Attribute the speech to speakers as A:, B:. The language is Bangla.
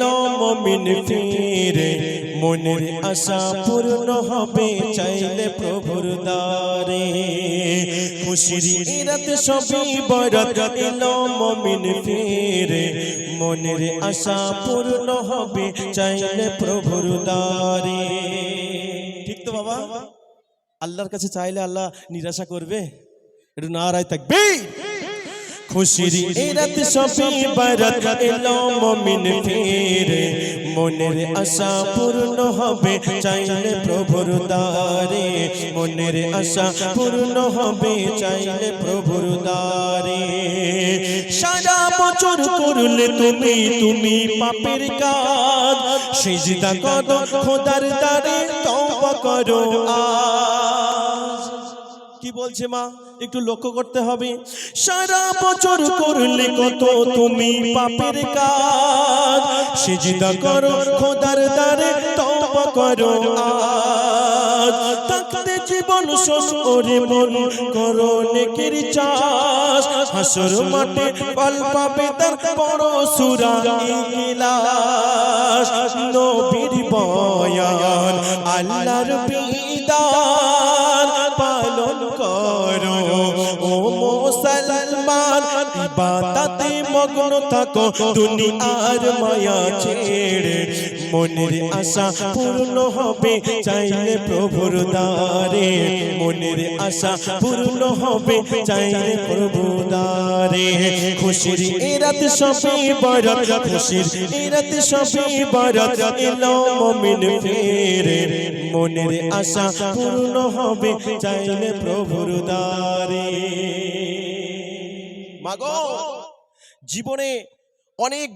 A: মমিন ফিরে। মনের আশা পূর্ণ হবে, চাইলে প্রভুর দ্বারে। ফিরে। মনের আশা পূর্ণ হবে, চাইলে প্রভুর দ্বারে। ঠিক তো বাবা? আল্লাহর কাছে চাইলে আল্লাহ নিরাশা করবে, একটু নারায় থাকবে। খুশির এরাত সবই বারাত এলো মমিন ফিরে। মনের আশা পূর্ণ হবে, চাইলে প্রভুর দ্বারে। মনের আশা পূর্ণ হবে, চাইলে প্রভুর দ্বারে। সারা বছর করলে তুমি তুমি পাপের কাজ। সিজদা করো, খোদার দ্বারে তওবা করো, আজ। কি বলছে মা? একটু লক্ষ্য করতে হবে। সারা বছর করলে কত তুমি পাপের কাজ। সিজদা করো, খোদার দ্বারে তওবা করো থাকতে জীবন ওরে মন করো, নেকির চাষ। হাসর মাঠে ফল পাবে তার বড় সুরা ইখলাস। নবীর বয়ান, আল্লাহর বিধান ইবাদতে মগ্ন থাকো, দুনিয়ার মায়া ছেড়ে। মনের আশা পূর্ণ হবে, চাইলে প্রভুর দ্বারে। মনের আশা পূর্ণ হবে, চাইলে প্রভু দ্বারে। খুশির এরাত সবে বরাত, খুশির এরাত সবে বরাত, এলো মমিন ফেরে। মনের আশা পূর্ণ হবে, চাইলে প্রভুর দ্বারে। মাগো। জীবনে অনেক